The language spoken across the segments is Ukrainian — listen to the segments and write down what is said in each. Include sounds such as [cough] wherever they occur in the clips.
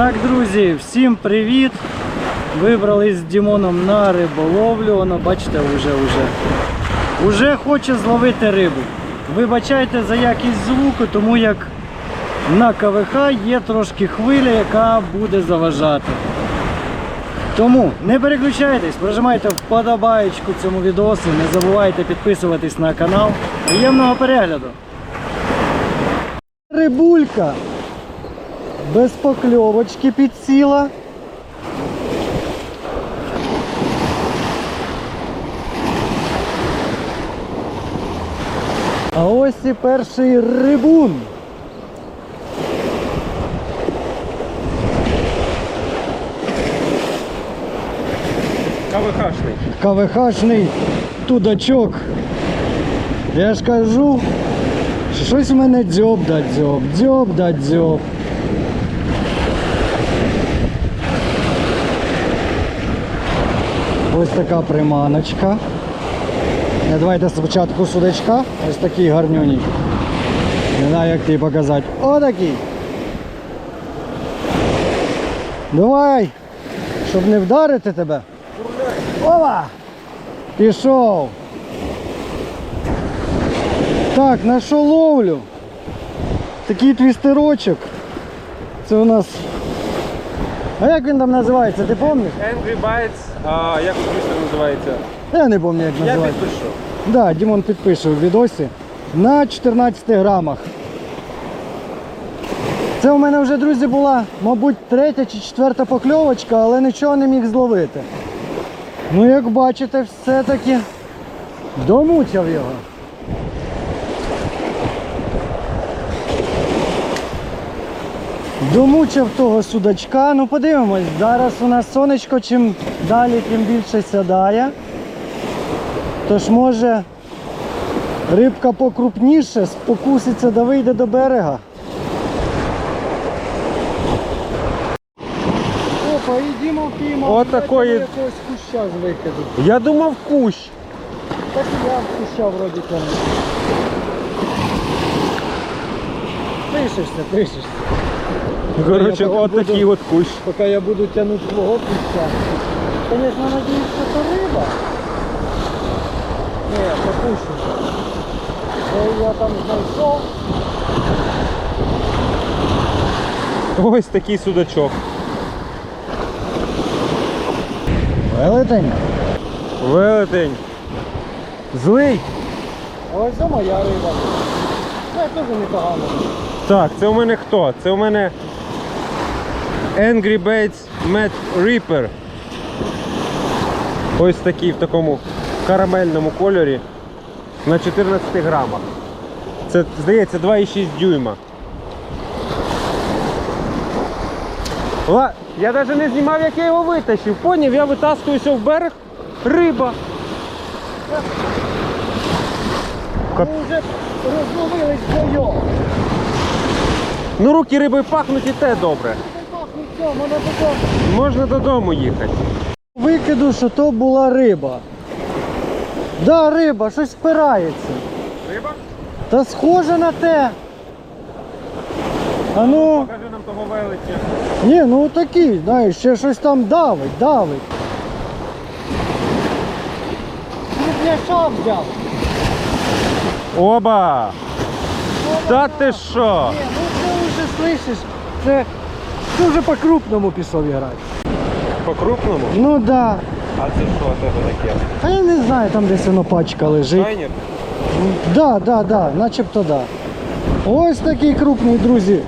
Так, друзі, всім привіт! Вибрались з Дімоном на риболовлю. Воно, бачите, вже вже. Уже хоче зловити рибу. Вибачайте за якість звуку, тому як на КВХ є трошки хвиля, яка буде заважати. Тому не переключайтесь, прожимайте вподобаєчку цьому відосу, не забувайте підписуватись на канал. Приємного перегляду! Рибулька без покльовочки підсіла. А ось і перший рибун. КВХшний. КВХшний тудачок. Я ж кажу, щось у мене дзьоб да дзьоб, дзьоб да дзьоб. Ось така приманочка. Давайте спочатку судачка, ось такий гарнюній. Не знаю, як тобі показати. Отакий. Давай, щоб не вдарити тебе. Ова! Пішов. Так, на що ловлю? Такий твістерочок. Це у нас. А як він там називається, ти пам'ятаєш? Angry Bites, а як звісно називається? Я не пам'ятаю, як Я називається. підпишу. Да, Дімон підпише в відосі. На 14 грамах. Це у мене вже, друзі, була, мабуть, третя чи четверта покльовочка, але нічого не міг зловити. Ну, як бачите, все-таки домучав його. Домучив того судачка. Ну подивимось, зараз у нас сонечко, чим далі, тим більше сядає. Тож може рибка покрупніше, спокуситься да вийде до берега. Опа, і Діма впіймав. От такої- якогось куща з викиду. Я думав кущ. Так і я в куща вроді тягну. Пишешся, пишешся. Коротше, от буду- такий от кущ. Поки я буду тягнути твого куща. Звісно, надіюсь, що це риба. Ні, попущуся. Це я там знайшов. Ось такий судачок. Велетень. Велетень. Злий. Ось це моя риба. Це теж непогано. Так, це у мене хто? Це у мене Angry Baits Mad Reaper. Ось такий в такому карамельному кольорі на 14 грамах. Це, здається, 2,6 дюйма. Ла... Я навіть не знімав, як я його витащив. Поняв, я витаскуюся в берег, риба. Ми вже розловились вдвоєм. Ну руки риби пахнуть і те добре. Все, мене додому. Можна додому їхати. Викиду, що то була риба. Да, риба, щось спирається. Риба? Та схоже на те. А ну, Покажи нам того велича. ні, ну такий, знаєш, ще щось там давить, давить. Ти пляша взяв. Оба! Та ти що? Ні, ну це вже слышиш, це, це вже по-крупному пішов грати. По-крупному? Ну да. А це що тебе таке? А я не знаю, там десь воно пачка лежить. Шайнер? Да, да, да, начебто да. Ось такий крупний, друзі,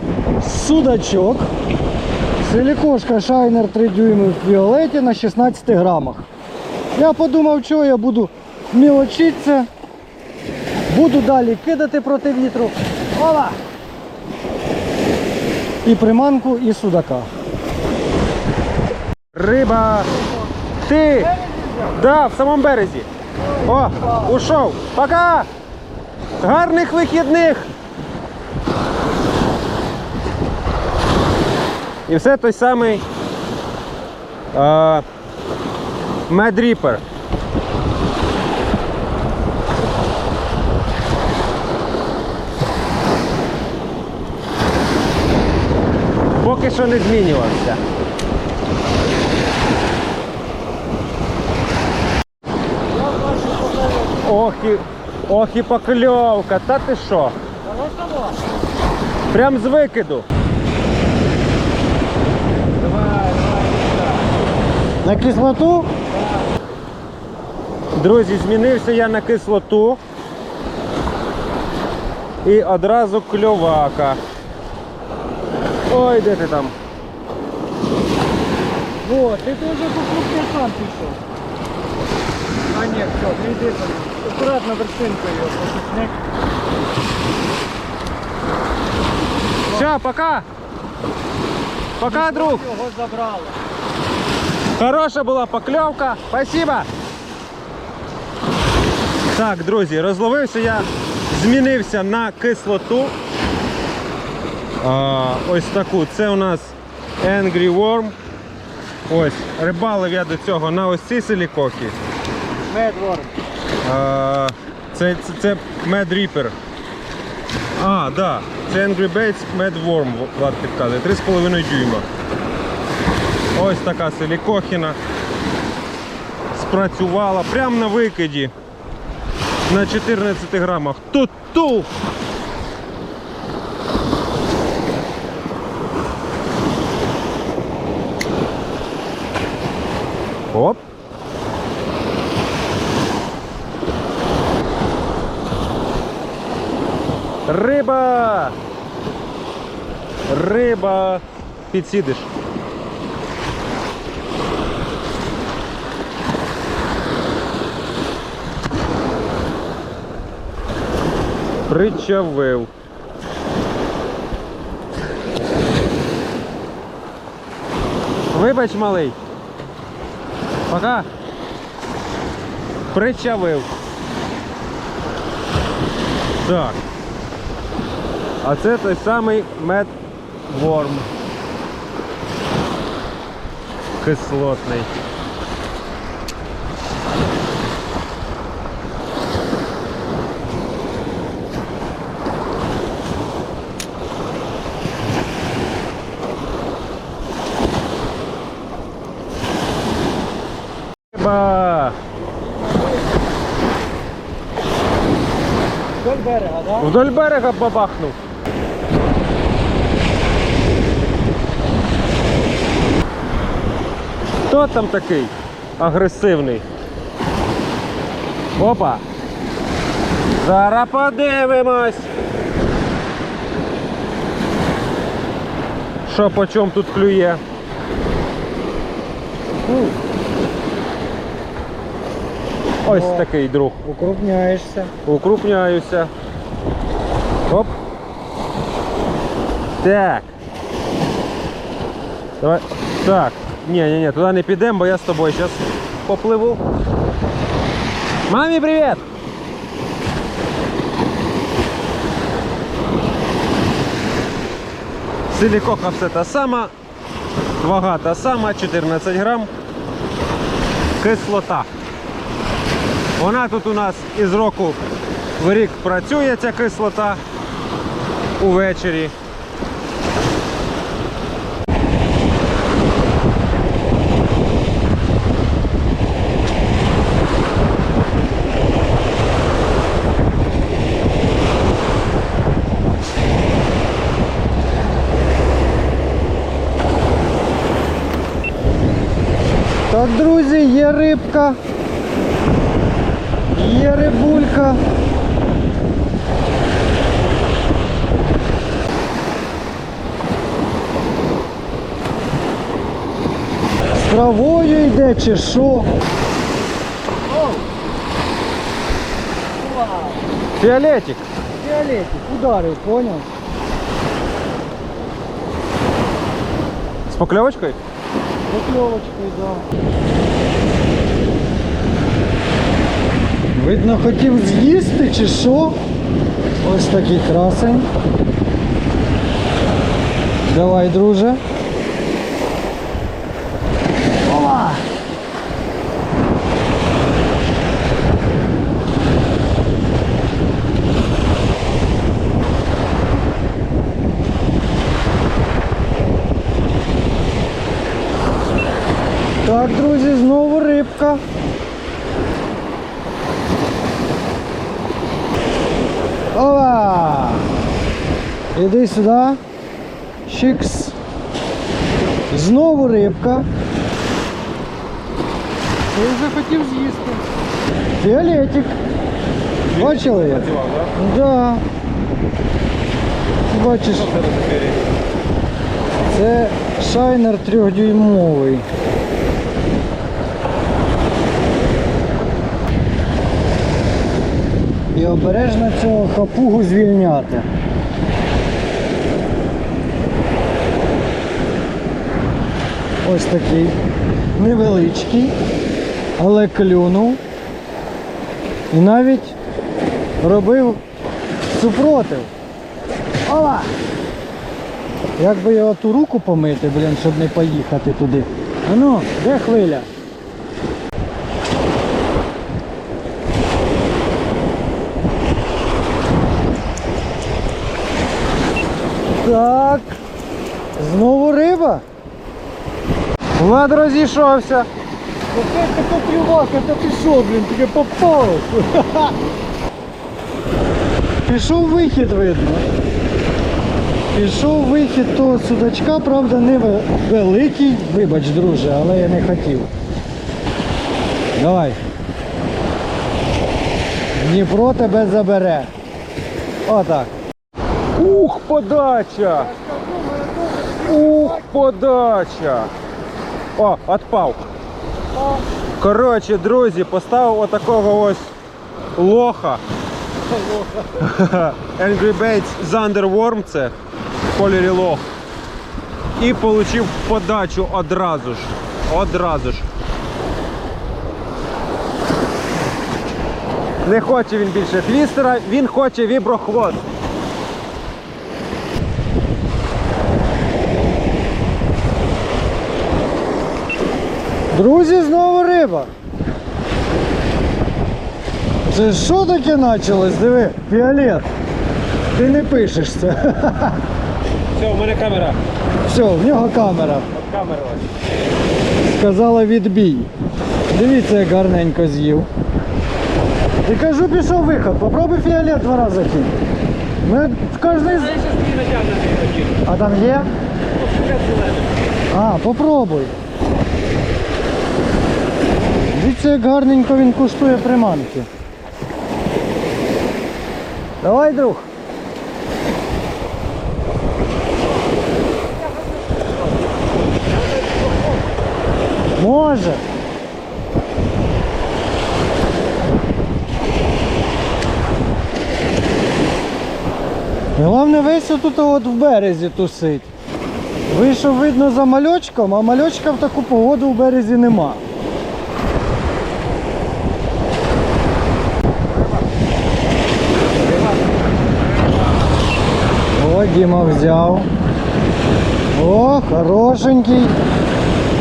судачок. Силікошка Шайнер 3 дюйми в фіолеті на 16 грамах. Я подумав, що я буду мілочитися. Буду далі кидати проти вітру. Ола! І приманку, і судака. Риба! Ти! Да, в самому березі. О, ушов. Пока! Гарних вихідних! І все той самий е, Mad Поки що не змінювався. Ох і, ох і покльовка, та ти що? Прям з викиду. На кислоту? Друзі, змінився я на кислоту. І одразу кльовака. Ой, де ти там? О, ти вже по крупнякам пішов. А ні, все, не йди там. Акуратно вершинкою його посипни. Все, пока! Пока, друг! Його забрали. Хороша була покльовка. Спасибо. Так, друзі, розловився я, змінився на кислоту. А, ось таку. Це у нас Angry Worm. Ось, рибалив я до цього на ось ці силікоки. Медворм. Це, це, це Mad Reaper. А, да. Це Angry Baits Mad Worm, Влад підказує. 3,5 дюйма. Ось така силікохіна. Спрацювала прямо на викиді. На 14 грамах. Ту-ту! Оп! Риба! Риба! Підсідиш. Причавив. Вибач, малий. Пока. Причавив. Так. А це той самий медворм. Кислотний. Риба! Вдоль берега, да? Вдоль берега бабахнув. Хто там такий агресивний? Опа! Зараз подивимось. Що по чому тут клює? Ось О. такий друг. укрупняєшся. Укрупняюся. Оп. Так. Давай. Так. Ні, ні, ні, туди не підемо, бо я з тобою зараз попливу. Мамі, привіт! Силікоха все та сама. Вага та сама, 14 грам. Кислота. Вона тут у нас із року в рік працює ця кислота увечері. Так, друзі, є рибка. Є рибулька. З травою йде чи що? Фіолетик. Фіолетик, ударив, понял? З покльовочкою? Покльовочкою, да. Видно, хотів з'їсти чи що? Ось такий красень. Давай, друже. Так, друзі, знову рибка. Ова! Іди сюди. Чикс. Знову рибка. Я вже хотів з'їсти. Фіолетик. Бачили як? Працював, так? Да. Бачиш, це шайнер трьохдюймовий. І обережно цього хапугу звільняти. Ось такий невеличкий, але клюнув. І навіть робив супротив. Ола! Як би його ту руку помити, блін, щоб не поїхати туди. А ну, де хвиля? Так. Знову риба. Влад розійшовся. Какая така клювака, та ти що, блін, таке попав. Пішов вихід видно. Пішов вихід того судачка, правда, не великий. Вибач, друже, але я не хотів. Давай. Дніпро тебе забере. Отак. Ух, подача! Ух, подача! О, отпав. Коротше, друзі, поставив отакого ось лоха. [laughs] Angry Baits Thunderworm це кольорі лох. І отримав подачу одразу ж. Одразу ж. Не хоче він більше твістера, він хоче віброхвост. Друзі, знову риба. Це що таке почалось? Диви, фіолет. Ти не пишеш це. [laughs] Все, у мене камера. Все, в нього камера. Камера. Сказала відбій. Дивіться, як гарненько з'їв. І кажу, пішов виход. Попробуй фіолет два рази кинь. Ми в кожний... з- А там є? А, попробуй. Дивіться, як гарненько він куштує приманки. Давай, друг. Може. Головне весь отут от в березі тусить. Вийшов видно за мальочком, а мальочка в таку погоду в березі нема. О, Діма взяв. О, хорошенький.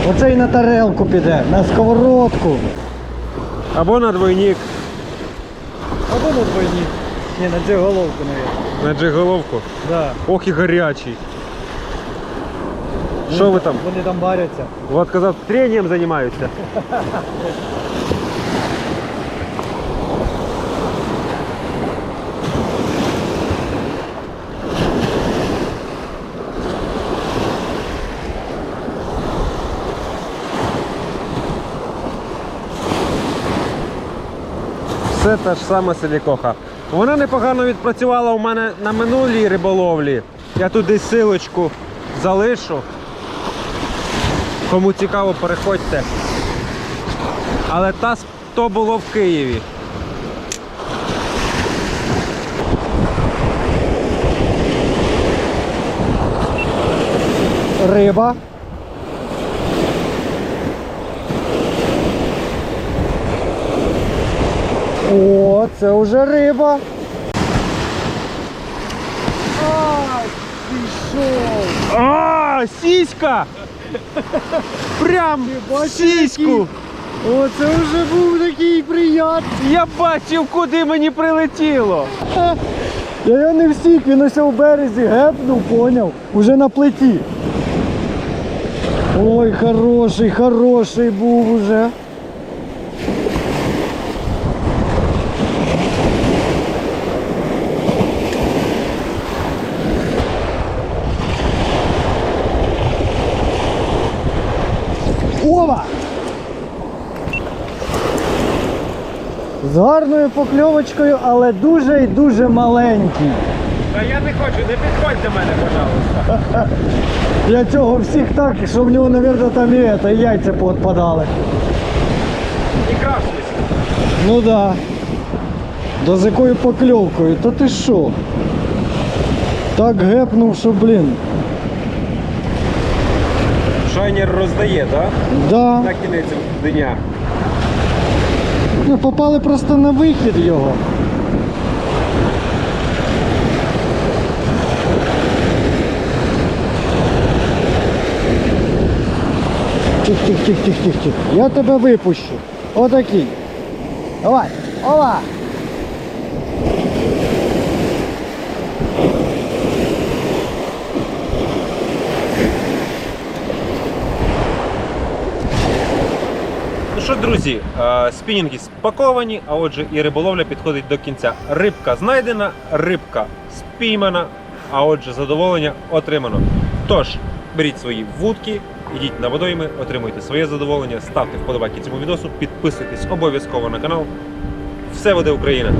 Оцей на тарелку піде, на сковородку. Або на двойник, Або на двойник. Ні, на джиголовку, головку, навіть. на джиголовку. Да. Ох і гарячий. Що ви там? Вони там баряться. Вот казав, тренінням займаються. [laughs] Все та ж сама силікоха. Вона непогано відпрацювала у мене на минулій риболовлі. Я туди силочку залишу. Кому цікаво, переходьте. Але та, то було в Києві. Риба. О, це вже риба. Ай, пішов. А, сіська! Прям сіську! О, це вже був такий приятний. Я бачив, куди мені прилетіло. Я його не всік, він ось у березі гепнув, поняв, уже на плиті. Ой, хороший, хороший був уже. Ова! З гарною покльовочкою, але дуже і дуже маленький. Та я не хочу, не підходь до мене, пожалуйста. [laughs] Я цього всіх так, що в нього, мабуть, там і, і яйця поотпадали. І крашились. Ну да. Да з якою покльовкою? Та ти що? Так гепнув, що, блін. Шайнер роздає, так? Да. На кінець дня. Ми попали просто на вихід його. Тих, тих, тих, тих, тих, тих. Я тебе випущу. Отакий. Давай. Ова! Ну що, друзі, е, спінінги спаковані, а отже і риболовля підходить до кінця. Рибка знайдена, рибка спіймана, а отже, задоволення отримано. Тож, беріть свої вудки, ідіть на водойми, отримуйте своє задоволення, ставте вподобайки цьому відосу, підписуйтесь обов'язково на канал. Все буде Україна!